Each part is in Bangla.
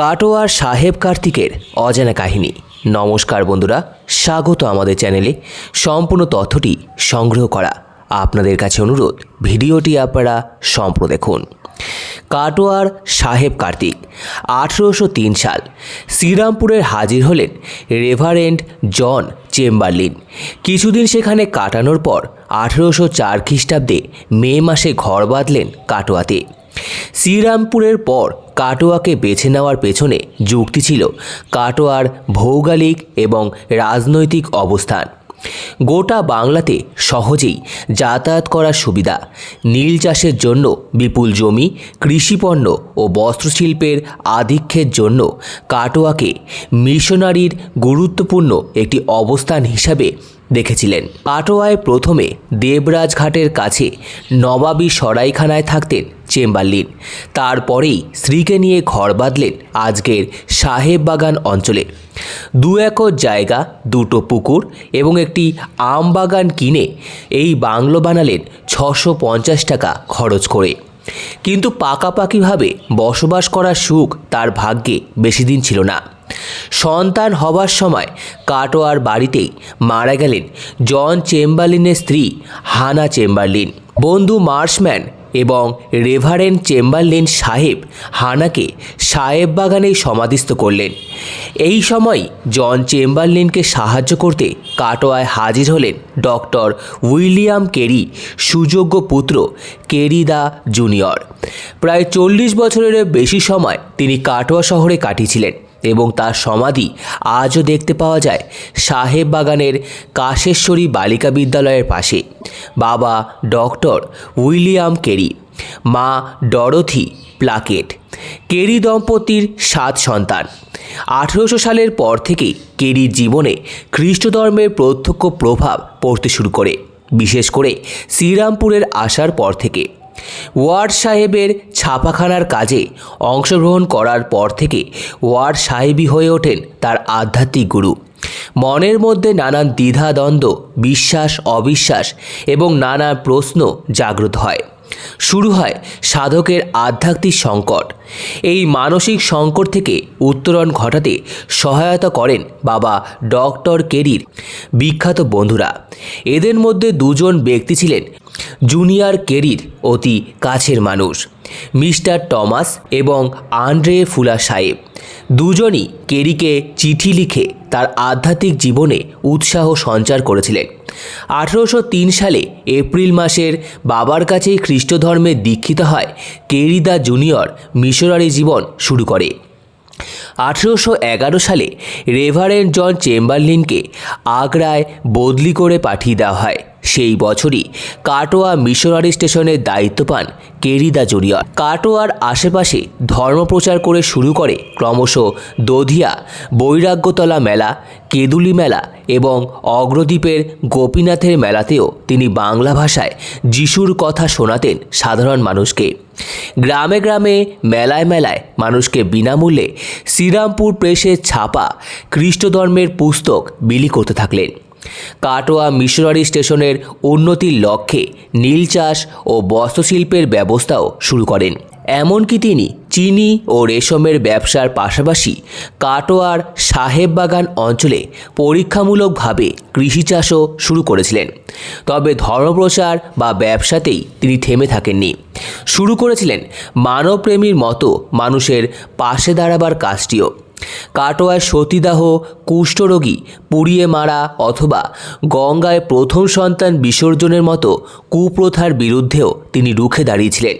কাটোয়ার সাহেব কার্তিকের অজানা কাহিনী। নমস্কার বন্ধুরা, স্বাগত আমাদের চ্যানেলে। সম্পূর্ণ তথ্যটি সংগ্রহ করা আপনাদের কাছে অনুরোধ, ভিডিওটি আপনারা সম্পূর্ণ দেখুন। কাটোয়ার সাহেব কার্তিক, আঠেরোশো তিন সাল, শ্রীরামপুরের হাজির হলেন রেভারেন্ড জন চেম্বারলিন। কিছুদিন সেখানে কাটানোর পর আঠেরোশো চার খ্রিস্টাব্দে মে মাসে ঘর বাঁধলেন কাটোয়াতে। শ্রীরামপুরের পর কাটোয়াকে বেছে নেওয়ার পেছনে যুক্তি ছিল কাটোয়ার ভৌগোলিক এবং রাজনৈতিক অবস্থান। গোটা বাংলাতে সহজেই যাতায়াত করার সুবিধা, নীল চাষের জন্য বিপুল জমি কৃষিপণ্য ও বস্ত্রশিল্পের আধিক্যের জন্য কাটোয়াকে মিশনারির গুরুত্বপূর্ণ একটি অবস্থান হিসাবে দেখেছিলেন। কাটোয়ায় প্রথমে দেবরাজ ঘাটের কাছে নবাবী সরাইখানায় থাকতেন চেম্বারলিন। তারপরেই স্ত্রীকে নিয়ে ঘর বাঁধলেন আজকের সাহেব বাগান অঞ্চলে। দু একর জায়গা, দুটো পুকুর এবং একটি আম বাগান কিনে এই বাংলো বানালেন ছশো পঞ্চাশ টাকা খরচ করে। কিন্তু পাকাপাকিভাবে বসবাস করার সুখ তার ভাগ্যে বেশি দিন ছিল না। সন্তান হবার সময় কাটোয়ার বাড়িতেই মারা গেলেন জন চেম্বারলিনের স্ত্রী হানা চেম্বারলিন। বন্ধু মার্শম্যান এবং রেভারেন্ড চেম্বারলিন সাহেব হানাকে সাহেব বাগানেই সমাধিস্থ করলেন। এই সময় জন চেম্বারলিনকে সাহায্য করতে কাটোয়ায় হাজির হলেন ডক্টর উইলিয়াম কেরি, সুযোগ্য পুত্র কেরি দা জুনিয়র। প্রায় চল্লিশ বছরের বেশি সময় তিনি কাটোয়া শহরে কাটিয়েছিলেন। এবং তার সমাধি আজও দেখতে পাওয়া যায় সাহেব বাগানের কাশেশ্বরী বালিকা বিদ্যালয়ের পাশে। বাবা ডক্টর উইলিয়াম কেরি, মা ডরথি প্লাকেট, কেরি দম্পতির সাত সন্তান। আঠেরোশো সালের পর থেকেই কেরির জীবনে খ্রিস্ট ধর্মের প্রত্যক্ষ প্রভাব পড়তে শুরু করে, বিশেষ করে শ্রীরামপুরের আসার পর থেকে। ওয়ার্ড সাহেবের ছাপাখানার কাজে অংশগ্রহণ করার পর থেকে ওয়ার্ড সাহেবই হয়ে ওঠেন তার আধ্যাত্মিক গুরু। মনের মধ্যে নানান দ্বিধাদ্বন্দ্ব, বিশ্বাস, অবিশ্বাস এবং নানা প্রশ্ন জাগ্রত হয়। শুরু হয় সাধকের আধ্যাত্মিক সংকট। এই মানসিক সংকট থেকে উত্তরণ ঘটাতে সহায়তা করেন বাবা ডক্টর কেরির বিখ্যাত বন্ধুরা। এদের মধ্যে দুজন ব্যক্তি ছিলেন জুনিয়র কেরির অতি কাছের মানুষ, মিস্টার টমাস এবং আন্ড্রে ফুলা সাহেব। দুজনই কেরিকে চিঠি লিখে তার আধ্যাত্মিক জীবনে উৎসাহ সঞ্চার করেছিলেন। আঠেরোশো তিন সালে এপ্রিল মাসের বাবার কাছেই খ্রিস্টধর্মে দীক্ষিত হয় কেরিদা জুনিয়র মিশনারি জীবন শুরু করে। আঠেরোশো এগারো সালে রেভারেন্ড জন চেম্বারলিনকে আগ্রায় বদলি করে পাঠিয়ে দেওয়া হয়। সেই বছরই কাটোয়া মিশনারি স্টেশনের দায়িত্ব পান কেরিদা জুনিয়র। কাটোয়ার আশেপাশে ধর্মপ্রচার করে শুরু করে ক্রমশ দধিয়া, বৈরাগ্যতলা মেলা, কেদুলি মেলা এবং অগ্রদ্বীপের গোপীনাথের মেলাতেও তিনি বাংলা ভাষায় যিশুর কথা শোনাতেন সাধারণ মানুষকে। গ্রামে গ্রামে, মেলায় মেলায় মানুষকে বিনামূল্যে শ্রীরামপুর প্রেসের ছাপা খ্রিস্ট ধর্মের পুস্তক বিলি করতে থাকলেন। কাটোয়া মিশনারি স্টেশনের উন্নতির লক্ষ্যে নীল চাষ ও বস্ত্রশিল্পের ব্যবস্থাও শুরু করেন। এমনকি তিনি চিনি ও রেশমের ব্যবসার পাশাপাশি কাটোয়ার সাহেব বাগান অঞ্চলে পরীক্ষামূলকভাবে কৃষি চাষও শুরু করেছিলেন। তবে ধর্মপ্রচার বা ব্যবসাতেই তিনি থেমে থাকেননি। শুরু করেছিলেন মানবপ্রেমীর মতো মানুষের পাশে দাঁড়াবার কাজটিও। কাটোয়ায় সতীদাহ, কুষ্ঠরোগী, পুড়িয়ে মারা অথবা গঙ্গায় প্রথম সন্তান বিসর্জনের মতো কুপ্রথার বিরুদ্ধেও তিনি রুখে দাঁড়িয়েছিলেন।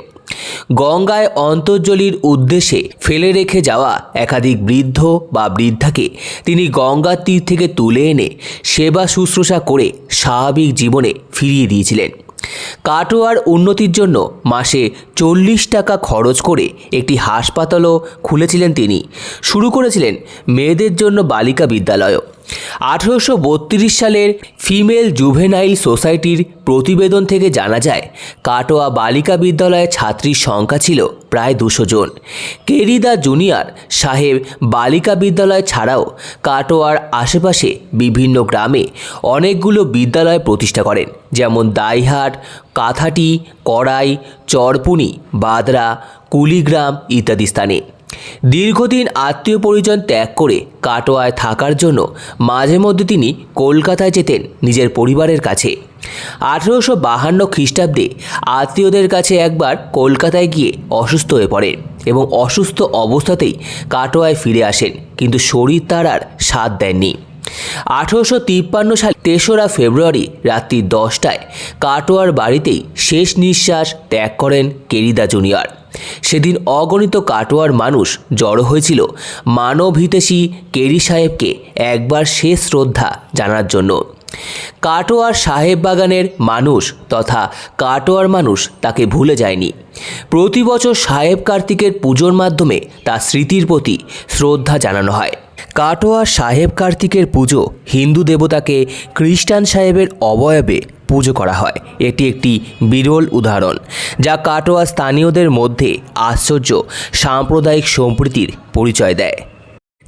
গঙ্গায় অন্তর্জলির উদ্দেশ্যে ফেলে রেখে যাওয়া একাধিক বৃদ্ধ বা বৃদ্ধাকে তিনি গঙ্গার তীর থেকে তুলে এনে সেবা শুশ্রূষা করে স্বাভাবিক জীবনে ফিরিয়ে দিয়েছিলেন। কাটোয়ার উন্নতির জন্য মাসে চল্লিশ টাকা খরচ করে একটি হাসপাতালও খুলেছিলেন তিনি। শুরু করেছিলেন মেয়েদের জন্য বালিকা বিদ্যালয়ও। আঠেরোশো বত্রিশ সালের ফিমেল জুভেনাইল সোসাইটির প্রতিবেদন থেকে জানা যায়, কাটোয়া বালিকা বিদ্যালয়ের ছাত্রীর সংখ্যা ছিল প্রায় দুশো জন। কেরিদা জুনিয়র সাহেব বালিকা বিদ্যালয় ছাড়াও কাটোয়ার আশেপাশে বিভিন্ন গ্রামে অনেকগুলো বিদ্যালয় প্রতিষ্ঠা করেন, যেমন দাইহাট, কাথাটি, কড়াই, চরপুনি, বাদরা, কুলিগ্রাম ইত্যাদি স্থানে। দীর্ঘদিন আত্মীয় পরিজন ত্যাগ করে কাটোয়ায় থাকার জন্য মাঝে মধ্যে তিনি কলকাতায় যেতেন নিজের পরিবারের কাছে। আঠেরোশো বাহান্ন খ্রিস্টাব্দে আত্মীয়দের কাছে একবার কলকাতায় গিয়ে অসুস্থ হয়ে পড়েন এবং অসুস্থ অবস্থাতেই কাটোয়ায় ফিরে আসেন, কিন্তু শরীর তার আর সাথ দেননি। আঠেরোশো তিপ্পান্ন সাল তেসরা ফেব্রুয়ারি রাত্রি দশটায় কাটোয়ার বাড়িতেই শেষ নিঃশ্বাস ত্যাগ করেন কেরিদা জুনিয়র। সেদিন অগণিত কাটোয়ার মানুষ জড়ো হয়েছিল মানবহিতেশী কেরি সাহেবকে একবার শেষ শ্রদ্ধা জানার জন্য। কাটোয়ার সাহেব বাগানের মানুষ তথা কাটোয়ার মানুষ তাকে ভুলে যায়নি। প্রতি বছর সাহেব কার্তিকের পুজোর মাধ্যমে তার স্মৃতির প্রতি শ্রদ্ধা জানানো হয়। কাটোয়ার সাহেব কার্তিকের পুজো হিন্দু দেবতাকে খ্রিস্টান সাহেবের অবয়বে পুজো করা হয়। এটি একটি বিরল উদাহরণ, যা কাটোয়া স্থানীয়দের মধ্যে আশ্চর্য, সাম্প্রদায়িক সম্প্রীতির পরিচয় দেয়।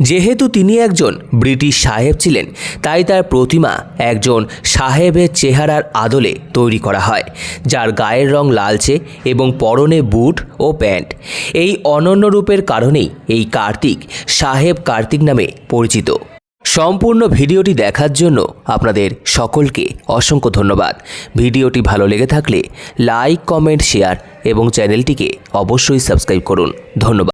যেহেতু তিনি একজন ব্রিটিশ সাহেব ছিলেন, তাই তার প্রতিমা একজন সাহেবের চেহারার আদলে তৈরি করা হয়, যার গায়ের রং লালচে এবং পরনে বুট ও প্যান্ট। এই অনন্য রূপের কারণেই এই কার্তিক সাহেব কার্তিক নামে পরিচিত। সম্পূর্ণ ভিডিওটি দেখার জন্য আপনাদের সকলকে অসংখ্য ধন্যবাদ। ভিডিওটি ভালো লেগে থাকলে লাইক, কমেন্ট, শেয়ার এবং চ্যানেলটিকে অবশ্যই সাবস্ক্রাইব করুন। ধন্যবাদ।